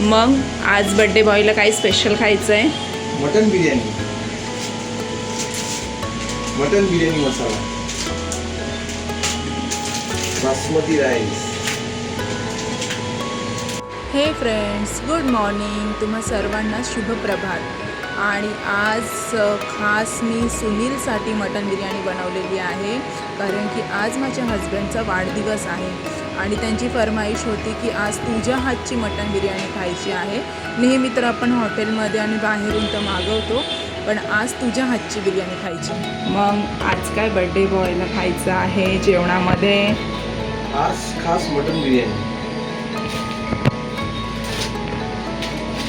मग आज बड्डे बॉयला काही स्पेशल खायचं आहे mutton biryani. Mutton biryani masala. Basmati rice हे फ्रेंड्स गुड मॉर्निंग तुम्हा सर्वांना शुभ प्रभात आणि आज खास मी सुनीलसाठी मटन बिर्याणी बनवलेली आहे कारण की आज माझ्या हस्बंडचा वाढदिवस आहे आणि त्यांची फरमाईश होती की आज तुझ्या हातची मटन बिर्याणी खायची आहे. नेहमी तर आपण हॉटेलमध्ये आणि बाहेरून तर मागवतो पण आज तुझ्या हातची बिर्याणी खायची. मग आज काय बड्डे बॉयला खायचं आहे जेवणामध्ये? आज खास mutton biryani.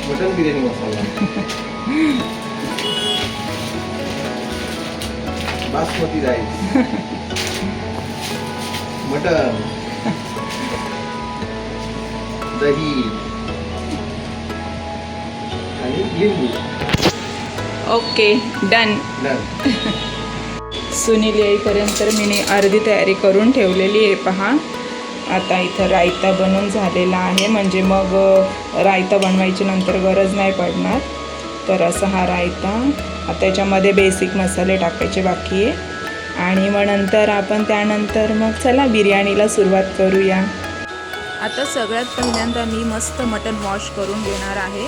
Mutton biryani masala. Basmati rice. Mutton दही. आणि लिंबू. Okay done. डन. सुनील येईपर्यंत मी अर्धी तयारी करून ठेवलेली आहे पहा. आता इथं रायता बनवून झालेला आहे म्हणजे मग रायता बनवायची नंतर गरज नाही पडणार. तर असा हा रायता आता त्याच्यामध्ये बेसिक मसाले टाकायचे बाकी आहे. आणि मग नंतर आपण त्यानंतर मग चला बिर्याणीला सुरुवात करूया. आता सगळ्यात पहिल्यांदा मी मस्त मटण वॉश करून घेणार आहे.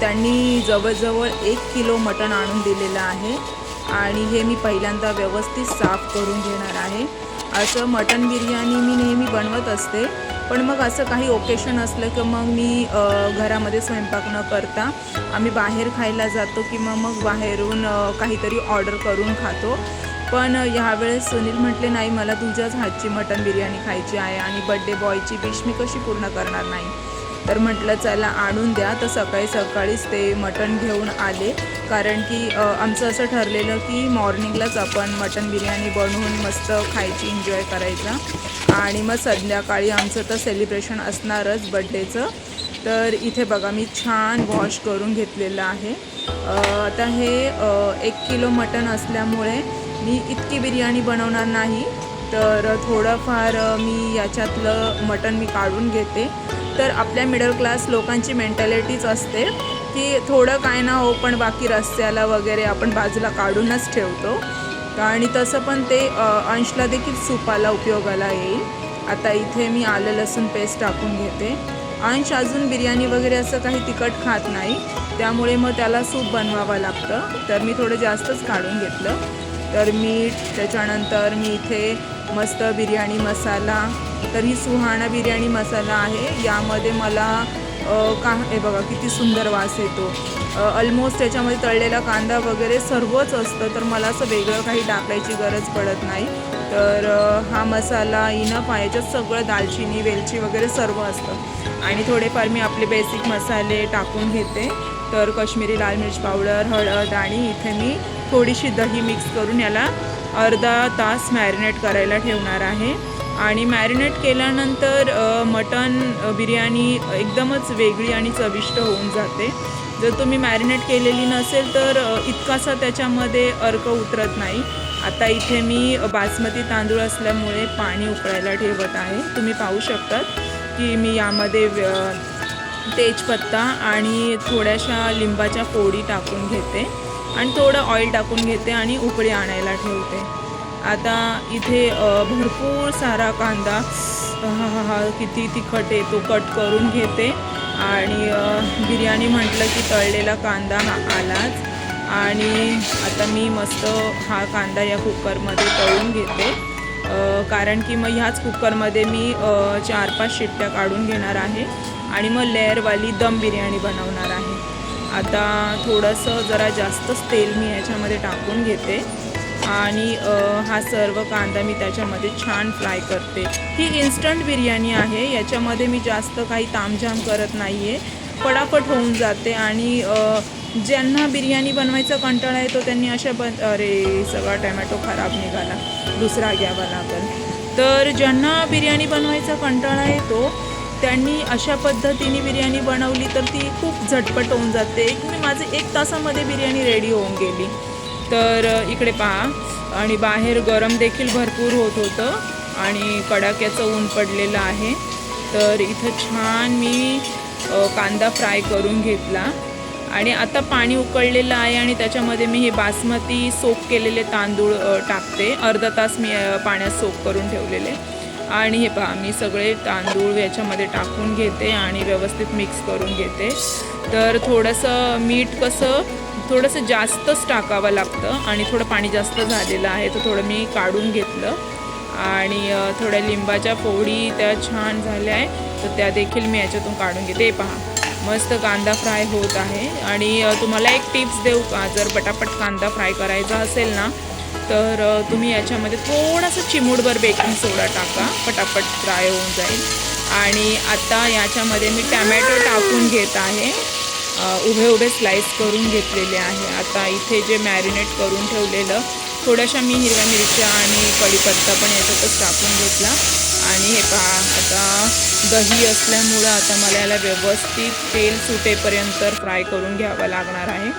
त्यांनी जवळजवळ एक किलो मटण आणून दिलेलं आहे. आणि हे मी पहिल्यांदा व्यवस्थित साफ करून घेणार आहे. असं मटण बिर्याणी मी नेहमी बनवत असते. पण मग असं काही ओकेशन असलं की मग मी घरामध्ये स्वयंपाक न करता आम्ही बाहेर खायला जातो किंवा मग बाहेरून काहीतरी ऑर्डर करून खातो. पण ह्यावेळेस सुनील म्हटले नाही मला तुझ्याच हातची मटन बिर्याणी खायची आहे आणि बड्डे बॉयची विश मी कशी पूर्ण करणार नाही? तर म्हटलं चला आणून द्या. तर सकाळी सकाळीच ते मटण घेऊन आले. कारण की आमचं असं ठरलेलं की मॉर्निंगलाच आपण मटन बिर्याणी बनवून मस्त खायची एन्जॉय करायचा. आणि मग संध्याकाळी आमचं तर सेलिब्रेशन असणारच बड्डेचं तर इथे बघा मी छान वॉश करून घेतलेलं आहे. आता हे एक किलो मटण असल्यामुळे मी इतकी बिर्याणी बनवणार नाही. तर थोडंफार मी याच्यातलं मटण मी काढून घेते. तर आपल्या मिडल क्लास लोकांची मेंटॅलिटीच असते. की थोडं काय ना हो पण बाकी रस्त्याला वगैरे आपण बाजूला काढूनच ठेवतो. आणि तसं पण ते अंशला देखील सूपाला उपयोगाला येईल. आता इथे मी आलं लसूण पेस्ट टाकून घेते. अंश अजून बिर्याणी वगैरे असं काही तिखट खात नाही. त्यामुळे मग त्याला सूप बनवावं लागतं. तर मी थोडं जास्तच काढून घेतलं. तर मीठ त्याच्यानंतर मी इथे मस्त बिर्याणी मसाला तर ही सुहाणा बिर्याणी मसाला आहे. यामध्ये मला का हे बघा किती सुंदर वास येतो. ऑलमोस्ट त्याच्यामध्ये तळलेला कांदा वगैरे सर्वच असतं तर मला असं वेगळं काही टाकायची गरज पडत नाही. तर हा मसाला इनफ आहे. याच्यात सगळं दालचिनी वेलची वगैरे सर्व असतं. आणि थोडेफार मी आपले बेसिक मसाले टाकून घेते. तर कश्मीरी लाल मिरच पावडर हळद आणि इथे मी थोडीशी दही मिक्स करून याला अर्धा तास मॅरिनेट करायला ठेवणार आहे. आणि मॅरिनेट केल्यानंतर मटन मटण बिर्याणी एकदमच वेगळी आणि चविष्ट होऊन जाते. जर तुम्ही मॅरिनेट केलेली नसेल तर इतकासा त्याच्यामध्ये अर्क उतरत नाही. आता इथे मी बासमती तांदूळ असल्यामुळे पाणी उकळायला ठेवत आहे. तुम्ही पाहू शकतात की मी यामध्ये व्य- तेजपत्ता आणि थोड्याशा लिंबाच्या फोडी टाकून घेते आणि थोडं ऑइल टाकून घेते आणि उकळी आणायला ठेवते. आता इथे भरपूर सारा कांदा हा हा हा किती तिखट आहे तो कट करून घेते. आणि बिर्याणी म्हटलं की तळलेला कांदा हा आलाच. आणि आता मी मस्त हा कांदा या कुकरमध्ये तळून घेते. कारण की मग ह्याच कुकरमध्ये मी चार पाच शिट्ट्या काढून घेणार आहे. आणि मग लेअरवाली दम बिर्याणी बनवणार आहे. आता थोडंसं जरा जास्तच तेल मी याच्यामध्ये टाकून घेते. आणि हा सर्व कांदा मी त्याच्यामध्ये छान फ्राय करते. ही इन्स्टंट बिर्याणी आहे. याच्यामध्ये मी जास्त काही तामझाम करत नाही आहे पटापट होऊन जाते आणि ज्यांना बिर्याणी बनवायचा कंटाळा येतो त्यांनी अशा बन अरे सगळा टॅमॅटो खराब निघाला. दुसरा घ्यावा लागेल. तर ज्यांना बिर्याणी बनवायचा कंटाळा येतो त्यांनी अशा पद्धतीने बिर्याणी बनवली तर ती खूप झटपट होऊन जाते. एक मी माझे एक तासामध्ये बिर्याणी रेडी होऊन गेली. तर इकडे पहा. आणि बाहेर गरम देखील भरपूर होत होतं आणि कडाक्याचं ऊन पडलेलं आहे. तर इथं छान मी कांदा फ्राय करून घेतला. आणि आता पाणी उकळलेलं आहे आणि त्याच्यामध्ये मी हे बासमती सोक केलेले तांदूळ टाकते. अर्धा तास मी पाण्यात सोक करून ठेवलेले. आणि हे पहा मी सगळे तांदूळ याच्यामध्ये टाकून घेते आणि व्यवस्थित मिक्स करून घेते. तर थोडंसं मीठ कसं थोडंसं जास्तच टाकावं लागतं आणि थोडं पाणी जास्त झालेलं आहे तर थोडं मी काढून घेतलं. आणि थोड्या लिंबाच्या फोडी त्या छान झाल्या आहे तर त्या देखील मी याच्यातून काढून घेते. पहा मस्त कांदा फ्राय होत आहे. आणि तुम्हाला एक टिप्स देऊ का? जर पटापट कांदा फ्राय करायचा असेल ना तर तुम्ही याच्यामध्ये थोडासा चिमूडभर बेकिंग सोडा टाका. पटापट फ्राय होऊन जाईल. आणि आता याच्यामध्ये मी टॅमॅटो टाकून घेत आहे. उभे उभे स्लाइस करून घेतलेले आहे. आता इथे जे मॅरिनेट करून ठेवलेलं थोड्याशा मी हिरव्या मिरच्या आणि कढीपत्ता पण याच्यातच टाकून घेतला. आणि हे पहा आता दही असल्यामुळं आता मला याला व्यवस्थित तेल सुटेपर्यंत फ्राय करून घ्यावं लागणार आहे.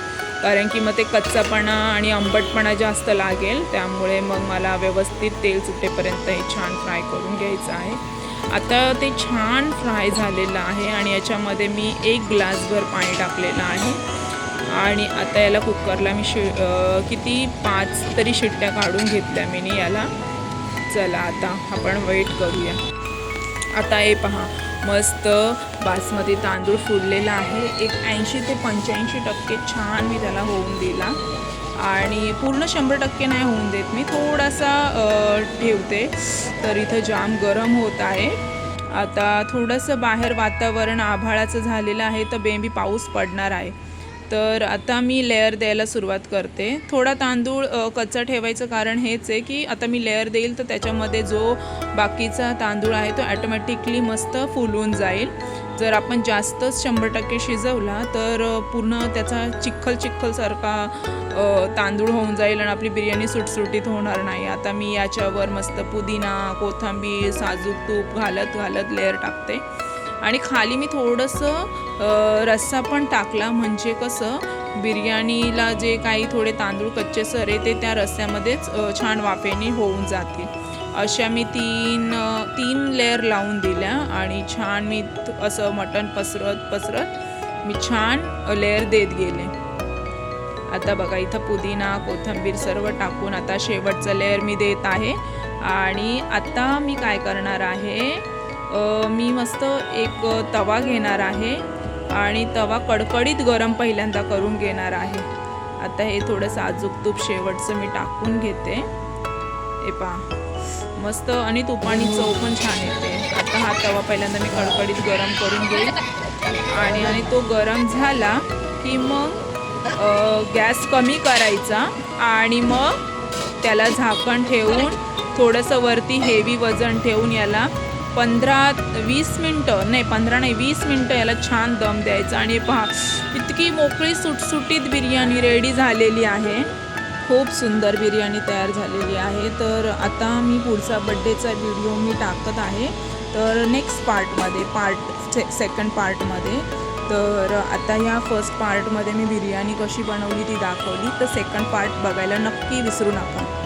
कारण की मग ते कच्चापणा आणि आंबटपणा जास्त लागेल. त्यामुळे मग मला व्यवस्थित तेल सुटेपर्यंत हे छान फ्राय करून घ्यायचं आहे. आता ते छान फ्राय झालेलं आहे आणि याच्यामध्ये मी एक ग्लासभर पाणी टाकलेलं आहे. आणि आता याला कुकरला मी शि किती पाच तरी शिट्ट्या काढून घेतल्या मी याला. चला आता आपण वेट करूया. आता हे पहा मस्त बासमती तांदूळ फुललेला आहे. एक ऐंशी ते पंच्याऐंशी टक्के छान मी त्याला होऊन दिला. आणि पूर्ण शंभर टक्के नाही होऊन देत मी. थोडासा ठेवते. तर इथं जाम गरम होत आहे. आता थोडंसं बाहेर वातावरण आभाळाचं झालेलं आहे तर बेबी पाऊस पडणार आहे. तर आता मी लेअर द्यायला सुरुवात करते. थोडा तांदूळ कच्चा ठेवायचं कारण हेच आहे की आता मी लेअर देईल तर त्याच्यामध्ये जो बाकीचा तांदूळ आहे तो ॲटोमॅटिकली मस्त फुलून जाईल. जर आपण जास्तच शंभर टक्के शिजवला तर पूर्ण त्याचा चिखल चिखलसारखा तांदूळ होऊन जाईल आणि आपली बिर्याणी सुटसुटीत होणार नाही. आता मी याच्यावर मस्त पुदिना कोथिंबीर साजूक तूप घालत घालत लेअर टाकते. आणि खाली मी थोडंसं रस्सा पण टाकला. म्हणजे कसं बिर्याणीला जे काही थोडे तांदूळ कच्चे सरे ते त्या रस्स्यामध्येच छान वाफेने होऊन जातील. अशा मी तीन तीन लेअर लावून दिल्या आणि छान मी असं मटण पसरत पसरत मी छान लेअर देत गेले. आता बघा इथं पुदिना कोथिंबीर सर्व टाकून आता शेवटचं लेअर मी देत आहे. आणि आता मी काय करणार आहे? मी मस्त एक तवा घेणार आहे आणि तवा कडकडीत गरम पहिल्यांदा करून घेणार आहे. आता हे थोडं साजूक तूप शेवटचं मी टाकून घेते. हे पहा. मस्त आणि तुपाणी चव पण छान येते. आता हा तवा पहिल्यांदा मी कडकडीत गरम करून घेईल. आणि आणि तो गरम झाला की मग गॅस कमी करायचा आणि मग त्याला झाकण ठेवून थोडंसं वरती हेवी वजन ठेवून याला पंधरा वीस मिनटं नाही पंधरा नाही वीस मिनटं याला छान दम द्यायचा. आणि पहा इतकी मोकळी सुटसुटीत बिर्याणी रेडी झालेली आहे. खूप सुंदर बिर्याणी तयार झालेली आहे. तर आता मी पुढचा बड्डेचा व्हिडिओ मी टाकत आहे. तर नेक्स्ट पार्टमध्ये पार्ट से सेकंड पार्टमध्ये तर आता ह्या फर्स्ट पार्टमध्ये मी बिर्याणी कशी बनवली ती दाखवली. तर सेकंड पार्ट बघायला नक्की विसरू नका.